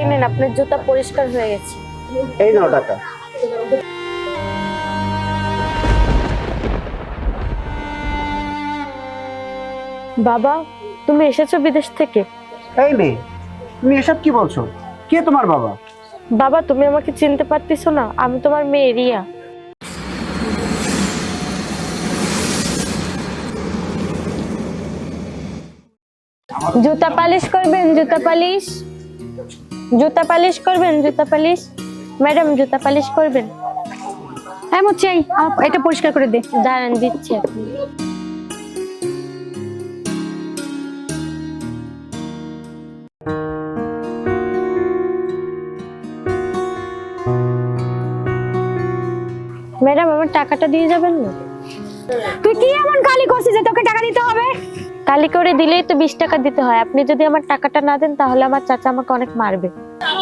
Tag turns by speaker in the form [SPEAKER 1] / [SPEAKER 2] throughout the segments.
[SPEAKER 1] এই নেন আপনার জুতা পরিষ্কার হয়ে গেছে।
[SPEAKER 2] এই নাও টাকা।
[SPEAKER 1] বাবা তুমি এসেছ বিদেশ থেকে?
[SPEAKER 2] এই মেয়ে তুমি এসব কি বলছো? কে তোমার বাবা?
[SPEAKER 1] বাবা তুমি আমাকে চিনতে পারতেছো না আমি তোমার মেয়ে রিয়া। জুতা পালিশ করবেন জুতা পালিশ। জুতা পালিশ করবেন জুতা পালিশ? ম্যাডাম জুতা পালিশ করবেন?
[SPEAKER 3] হ্যাঁ মুচ্ছি এটা পরিষ্কার করে দে।
[SPEAKER 1] দাঁড়ান দিচ্ছি। আপনি ম্যাডাম আমার টাকাটা দিয়ে যাবেন না?
[SPEAKER 3] তুই কি এমন কালি করছিস যে তোকে টাকা দিতে হবে?
[SPEAKER 1] কালি করে দিলেই তো বিশ টাকা দিতে হয়। আপনি যদি আমার টাকাটা না দেন তাহলে আমার চাচা আমাকে অনেক মারবে।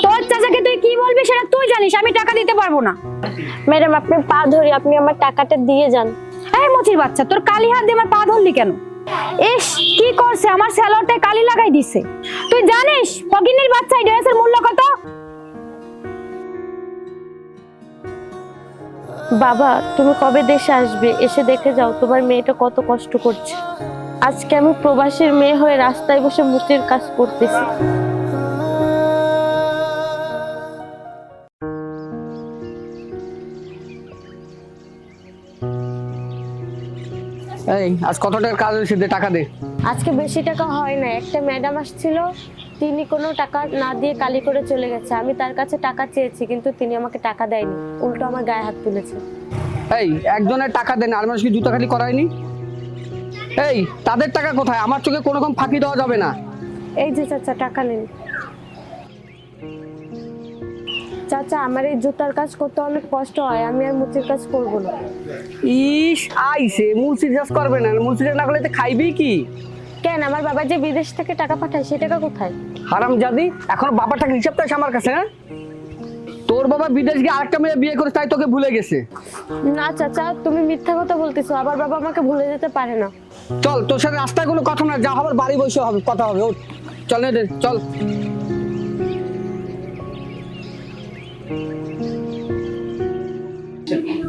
[SPEAKER 3] তোর চাচাকে তুই কি বলবি সেটা তুই জানিস আমি টাকা দিতে পারব না।
[SPEAKER 1] ম্যাডাম আপনি পা ধরি আপনি আমার টাকাটা দিয়ে যান।
[SPEAKER 3] এই মুচির বাচ্চা তোর কালি হাত দিয়ে আমার পা ধরলি কেন? ইস কি করছে? আমার স্যালোয়ারটায় কালি লাগাই দিছে। তুই জানিস ফকিনের বাচ্চা এই ড্রেসের মূল্য কত?
[SPEAKER 1] বাবা তুমি কবে দেশে আসবে? এসে দেখে যাও তোমার মেয়েটা কত কষ্ট করছে। আজকে আমি প্রবাসীর মেয়ে হয়ে রাস্তায় বসে মুচির কাজ করতেছি।
[SPEAKER 4] এই আজ কত টাকার কাজ হয়েছে? দে টাকা দে।
[SPEAKER 1] আজকে বেশি টাকা হয় না। একটা ম্যাডাম আসছিল তিনি কোনো টাকা না দিয়ে কালি করে চলে গেছে। আমি তার কাছে টাকা চেয়েছি কিন্তু তিনি আমাকে টাকা দেয়নি। উল্টো আমার গায়ে হাত তুলেছে।
[SPEAKER 4] এই একজনের টাকা দেন আর মানুষ কি জুতো খালি করায়নি? এই তাদের টাকা কোথায়? আমার চোখে কোনো রকম ফাঁকি দেওয়া যাবে না।
[SPEAKER 1] এই যে চাচা টাকা নিন। চাচা আমার এই জুতার কাজ করতে অনেক কষ্ট হয় আমি আর মুচির কাজ করব না।
[SPEAKER 4] ইস আইসে মুলসি কাজ করবে না। চাষ না করলে তো খাইবি কি?
[SPEAKER 1] কেন আমার বাবা যে বিদেশ থেকে টাকা পাঠায় সে টাকা কোথায়?
[SPEAKER 4] হারাম জাদি এখন বাবার টাকা হিসাবটা আছে আমার কাছে হ্যাঁ? তোর বাবা বিদেশ গিয়ে আরেকটা মেয়ে বিয়ে করে তাই তোকে ভুলে গেছে।
[SPEAKER 1] না চাচা তুমি মিথ্যা কথা বলতেছো। আবার বাবা আমাকে ভুলে যেতে পারে না।
[SPEAKER 4] চল তোর সাথে রাস্তায় কোনো কথা না যা হবার বাড়ি বসে হবে কথা হবে ওঠ। চল নে চল।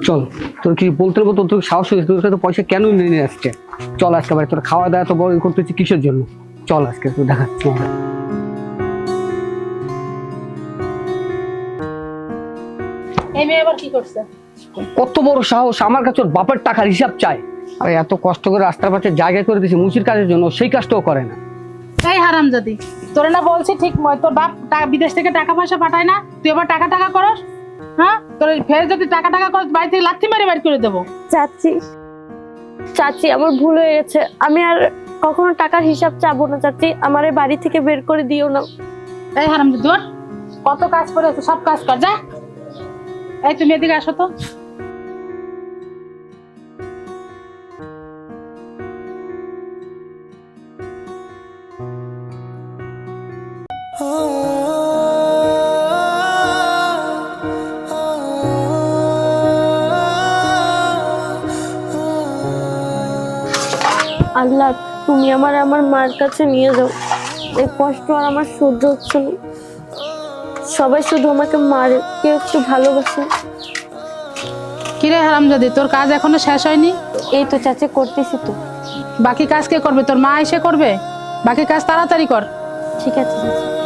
[SPEAKER 4] চল তোর কি বলতে বলব তোর তোর সাহস হয়েছে তোর কাছে পয়সা কেন নিয়ে আসছে? চল আজকে বাড়ি তোর খাওয়া দাওয়া তো বড় করতেছি কিসের জন্য? চল আজকে তুই দেখাচ্ছি
[SPEAKER 5] এই মেয়ে আবার কি করছে?
[SPEAKER 4] কত বড় সাহস আমার কাছে ওর বাপের টাকার হিসাব চায় আরে এত কষ্ট করে রাস্তার পাশে জায়গা করে দিয়েছি মুচির কাজের জন্য সেই কাজটাও করে না।
[SPEAKER 5] তাই হারাম যদি তোরে না বলছি ঠিক ময় তোর বাপ বিদেশ থেকে টাকা পয়সা পাঠায় না তুই আবার টাকা টাকা করস হ্যাঁ? তোর ফের যদি টাকা টাকা করস বাড়ি থেকে লাথি মারি বাড়ি করে দেবো।
[SPEAKER 1] চাচি চাচি আমার ভুল হয়ে গেছে। আমি আর কখনো টাকার হিসাব চাবো না চাচি। আমার এই বাড়ি থেকে বের করে দিও না।
[SPEAKER 5] এই হারাম যদি ওঠ। কত কাজ করে সব কাজ কর যা। এই তুমি এদিকে আসো তো।
[SPEAKER 1] আল্লাহ তুমি আমার আমার মার কাছে নিয়ে যাও। এই কষ্ট আর আমার সহ্য হচ্ছে না। সবাই শুধু আমাকে মারে কেউ একটু ভালোবাসে।
[SPEAKER 5] কিরে হারামজাদি তোর কাজ এখনও শেষ হয়নি?
[SPEAKER 1] এই তো চাচি করতেছি তো।
[SPEAKER 5] বাকি কাজ কে করবে? তোর মা এসে করবে? বাকি কাজ তাড়াতাড়ি কর।
[SPEAKER 1] ঠিক আছে চাচি।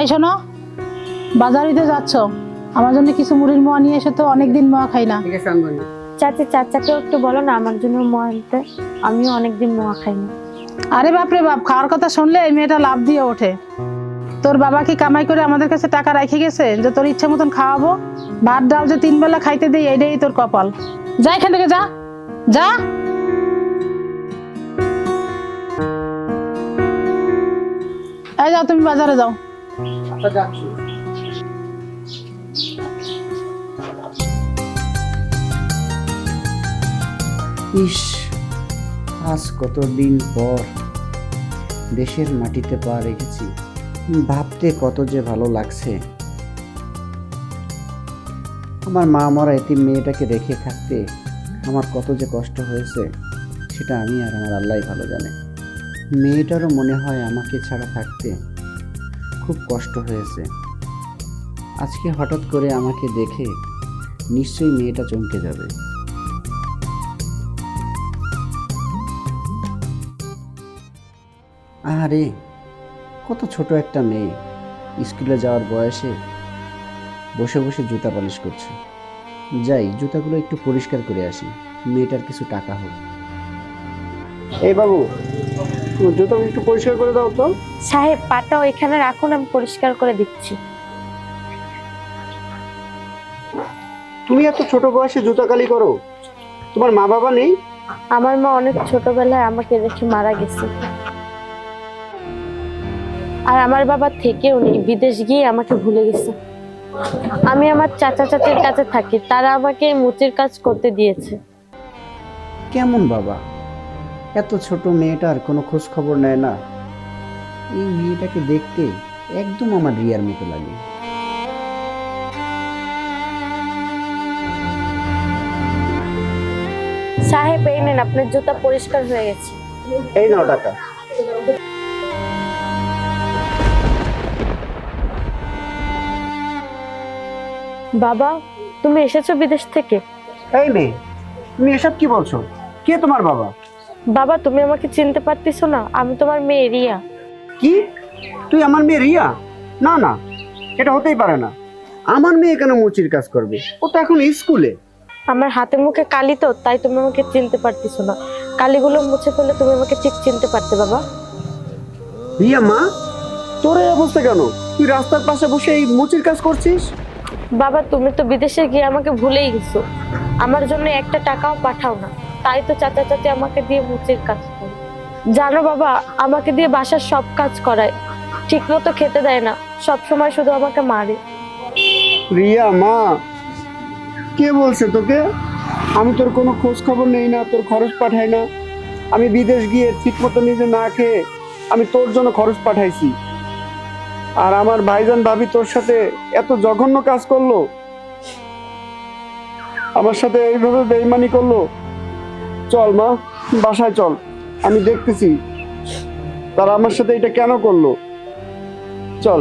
[SPEAKER 5] এই শোনো বাজারিতে যাচ্ছ। আমার জন্য কিছু মুড়ির মোয়া নিয়ে এসে তো অনেকদিন মোয়া খাই না।
[SPEAKER 4] ঠিক আছে আনবনি
[SPEAKER 1] চাচি চাচাকেও একটু বলো না আমার জন্য মোয়া আনতে। আমিও অনেকদিন মোয়া খাইনি
[SPEAKER 5] আরে বাপরে বাপ খাওয়ার কথা শুনলে এই মেয়েটা লাভ দিয়ে ওঠে। তোর বাবা কি কামাই করে আমাদের কাছে টাকা রেখে গেছে যে তোর ইচ্ছে মতন খাওয়াবো? ভাত ডাল যে তিন বেলা খাইতে দিই এটাই তোর কপাল। যা এখান থেকে যা। যা। এই যাও তুমি বাজারে যাও।
[SPEAKER 4] আচ্ছা যাচ্ছি।
[SPEAKER 2] ইস, আজ কতদিন পর দেশের মাটিতে পা রেখেছি। ভাবতে কত যে ভালো লাগছে। আমার মা মরা এতিম মেয়েটাকে রেখে থাকতে আমার কত যে কষ্ট হয়েছে, সেটা আমি আর আমার আল্লাহ ভালো জানে। মেয়েটারও মনে হয় আমাকে ছাড়া থাকতে খুব কষ্ট হয়েছে। আজকে হঠাৎ করে আমাকে দেখে নিশ্চয়ই মেয়েটা চমকে যাবে। আরে কত ছোট একটা মেয়ে। স্কুলে যাওয়ার বয়সে বসে বসে জুতা পালিশ করছে। যাই, জুতাগুলো একটু পরিষ্কার করে আসি। মেয়েটার কিছু টাকা হোক। এই বাবু জুতা একটু পরিষ্কার করে দাও তো।
[SPEAKER 1] সাহেব পাটা এখানে রাখুন আমি পরিষ্কার করে দিচ্ছি।
[SPEAKER 2] তুমি এত ছোট বয়সে জুতা কালি করো। তোমার মা বাবা নেই?
[SPEAKER 1] আমার মা অনেক ছোটবেলায় আমাকে রেখে মারা গেছে। আর আমার বাবা থেকেও নেই বিদেশ গিয়ে আমাকে ভুলে গেছে। আমি আমার চাচা চাচির কাছে থাকি তারা আমাকে মুচির কাজ করতে দিয়েছে।
[SPEAKER 2] কেমন বাবা? এত ছোট মেয়েটার কোনো খোঁজ খবর নেয় না। এই মেয়েটাকে দেখতে একদম আমার রিয়ার মতো লাগে।
[SPEAKER 1] সাহেব এই নেন আপনার জুতা পরিষ্কার হয়ে গেছে।
[SPEAKER 2] এই নাও টাকা।
[SPEAKER 1] বাবা তুমি এসেছ বিদেশ থেকে?
[SPEAKER 2] এই মেয়ে তুমি এসব কি বলছো? কে তোমার বাবা?
[SPEAKER 1] বাবা তুমি আমাকে চিনতে পারতেছো না আমি তোমার মেয়ে রিয়া।
[SPEAKER 2] কি? তুই আমার মেয়ে রিয়া? না না এটা হতেই পারে না। আমার মেয়ে কেন মুচির কাজ করবে? ও তো এখন স্কুলে।
[SPEAKER 1] আমার হাতে মুখে কালি তো তাই তুমি আমাকে চিনতে পারতেছো না। কালিগুলো মুছে ফেলে তুমি আমাকে ঠিক চিনতে পারতে বাবা।
[SPEAKER 2] রিয়া মা তোর এই অবস্থা কেন? তুই রাস্তার পাশে বসে এই মুচির কাজ করছিস?
[SPEAKER 1] বাবা তুমি তো বিদেশে গিয়ে আমাকে ভুলেই গেছো। আমার জন্য একটা টাকাও পাঠাও না। তাই তো চাচা চাচি আমাকে দিয়ে মুচির কাজ করে। জানো বাবা, আমাকে দিয়ে বাসার সব কাজ করায়। ঠিক মতো খেতে দেয় না, সব সময় শুধু আমাকে মারে।
[SPEAKER 2] রিয়া, মা, কে বলছে তোকে? আমি তোর কোনো খোঁজ খবর নেই না, তোর খরচ পাঠাই না। আমি বিদেশ গিয়ে ঠিক মতো নিজে না খেয়ে আমি তোর জন্য খরচ পাঠাইছি। আর আমার ভাইজান ভাবি তোর সাথে এত জঘন্য কাজ করল। আমার সাথে এইভাবে বেইমানি করল। চল মা বাসায় চল। আমি দেখতেছি তারা আমার সাথে এটা কেন করল। চল।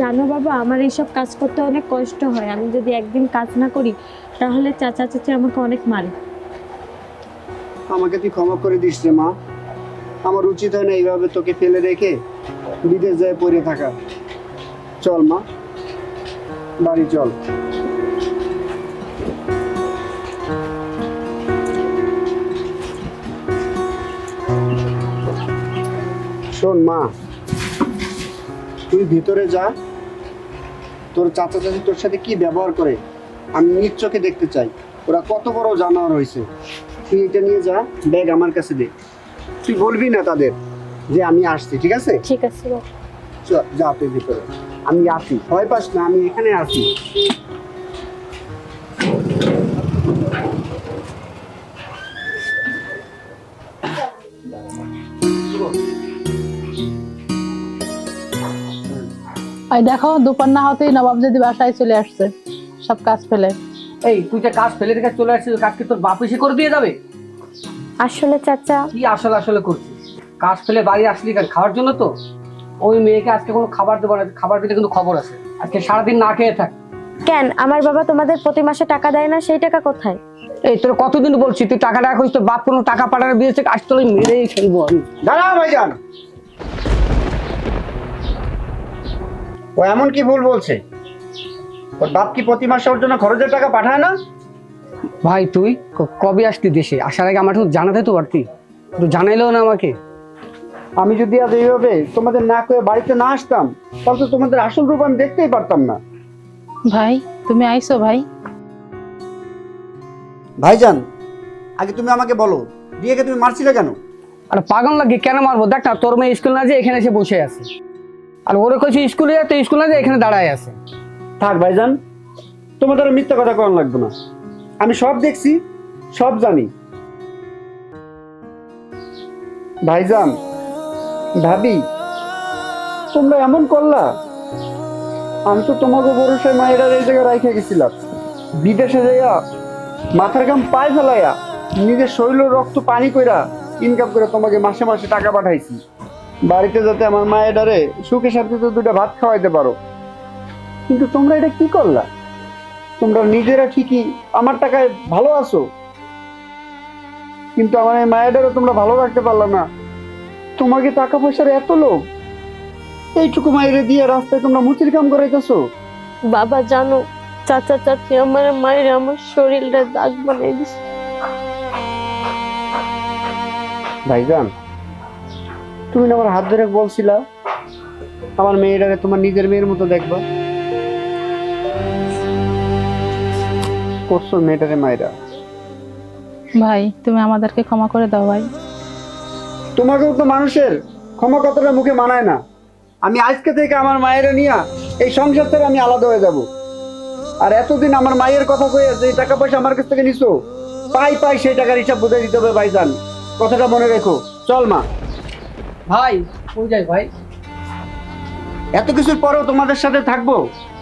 [SPEAKER 1] জানো বাবা আমার এইসব কাজ করতে অনেক কষ্ট হয়। আমি যদি একদিন কাজ না করি তাহলে চাচা চাচি আমাকে অনেক মারে।
[SPEAKER 2] আমাকে তুই ক্ষমা করে দিস রে মা। আমার উচিত হয় না এইভাবে তোকে ফেলে রেখে বিদেশ যায় পড়ে থাকা। চল মা, বাড়ি চল। শোন মা, তুই ভিতরে যা। তোর চাচা চাচি তোর সাথে কি ব্যবহার করে? আমি নিজ চোখে দেখতে চাই। ওরা কত বড় জানোয়ার হয়েছে তুই এটা নিয়ে যা, ব্যাগ আমার কাছে দে। তুই বলবি না তাদের যে আমি আসছি ঠিক আছে?
[SPEAKER 1] ঠিক আছে
[SPEAKER 2] চল যা তুই ভিতরে। আমি আসি। ভয় পাস না আমি এখানে আসি।
[SPEAKER 5] আর দেখো দুপুর না হতেই নবাব যদি বাসায় চলে আসছে। সব কাজ ফেলে।
[SPEAKER 4] এই তুই যে কাজ ফেলে রেখে চলে আসছিস কাজ কি তোর বাপ এসে করে দিয়ে যাবে?
[SPEAKER 1] আসলে চাচা।
[SPEAKER 4] কি আসলে আসলে করছিস? কাজ ফেলে বাড়ি আসলি কেন? খাওয়ার জন্য তো? ওই মেয়েকে আজকে কোনো খাবার দেবো না খাবার দিলে কিন্তু খবর আছে। আজকে সারাদিন না খেয়ে থাক।
[SPEAKER 1] কেন? আমার বাবা তোমাদের প্রতি মাসে টাকা দেয় না সেই টাকা কোথায়?
[SPEAKER 4] এই তোর কতদিন বলছি? তুই টাকা টাকা করিস তোর বাপ কোনো টাকা বিদেশ থেকে আসতে হলে মেরেই ফেলব আমি।
[SPEAKER 2] দাঁড়া ভাইজান। ও এমন কি ভুল বলছে? ওর বাপ কি প্রতি মাসে ওর জন্য খরচের টাকা পাঠায় না?
[SPEAKER 4] ভাই তুই কবে আসতি দেশে? আসার আগে আমার তো জানাতে তো পারতি। তুই জানাইলেও না আমাকে।
[SPEAKER 2] আমি যদি আজ এইভাবে তোমাদের না করে বাড়িতে না আসতাম তাহলে তো তোমাদের আসল রূপ আমি দেখতেই পারতাম না।
[SPEAKER 5] ভাই তুমি আইছো ভাই।
[SPEAKER 2] ভাইজান আগে তুমি আমাকে বলো বিয়েকে তুমি মারছিলে কেন?
[SPEAKER 4] আর পাগল লাগে কেন মারবো? দেখ না তোর মেয়ে স্কুল না যে এখানে এসে বসে আছে। আর ওরে কইছি স্কুলে যা তো স্কুল না যে এখানে দাঁড়ায় আছে।
[SPEAKER 2] থাক ভাইজান তোমাদের মিথ্যা কথা করানো লাগবে না। আমি সব দেখছি, সব জানি। ভাইজান, ভাবি, তোমরা এমন করলা? আমি তো তোমাকে ভরসায় মায়েরা এই জায়গায় রাইখে গেছিলাম। বিদেশে যাইয়া মাথার গাম পায়ে ফেলাইয়া নিজের শরীর রক্ত পানি কইরা ইনকাম করে তোমাকে মাসে মাসে টাকা পাঠাইছি। বাড়িতে যাতে আমার মায়েরারে সুখে শান্তিতে দুটো ভাত খাওয়াইতে পারো। কিন্তু তোমরা এটা কি করলা? তোমরা নিজেরা ঠিকই আমার টাকায় ভালো আছো। কিন্তু আমার এই মায়েরারও তোমরা ভালো রাখতে পারলা না। তোমাকে টাকা পয়সার এত লোক এইটুকু মায়েরে দিয়ে রাস্তায় তোমরা মুচির কাম করাইতেছো?
[SPEAKER 1] বাবা জানো চাচা চাচি আমার মায়ের আমার শরীরটা দাগ বানিয়ে দিছে।
[SPEAKER 2] ভাইজান তুমি আমার হাত ধরে বলছিলা? আমার মেয়েটাকে তোমার নিজের মেয়ের মতো দেখবা। করছ মেয়েটারে মায়েরা
[SPEAKER 5] ভাই তুমি আমাদেরকে ক্ষমা করে দাও ভাই।
[SPEAKER 2] তোমাকেও তো মানুষের ক্ষমা কথাটা মুখে মানায় না। আমি আজকে থেকে আমার মায়েরা নিয়ে এই সংসার থেকে আমি আলাদা হয়ে যাব। আর এতদিন আমার মায়ের কথা কয়ে যে টাকা পয়সা আমার কাছ থেকে নিছো পাই পাই সেই টাকার হিসাব বুঝে দিতে হবে ভাইজান। কথাটা মনে রেখো। চল মা।
[SPEAKER 4] ভাই কই যাই ভাই?
[SPEAKER 2] এত কিছুর পরেও তোমাদের সাথে থাকব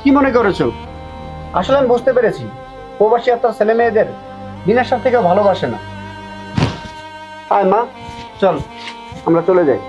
[SPEAKER 2] কি মনে করেছ? আসলে আমি বুঝতে পেরেছি। প্রবাসী আর তার ছেলে মেয়েদের দিনের সাথে ভালোবাসে না। আয় মা, চল, আমরা চলে যাই।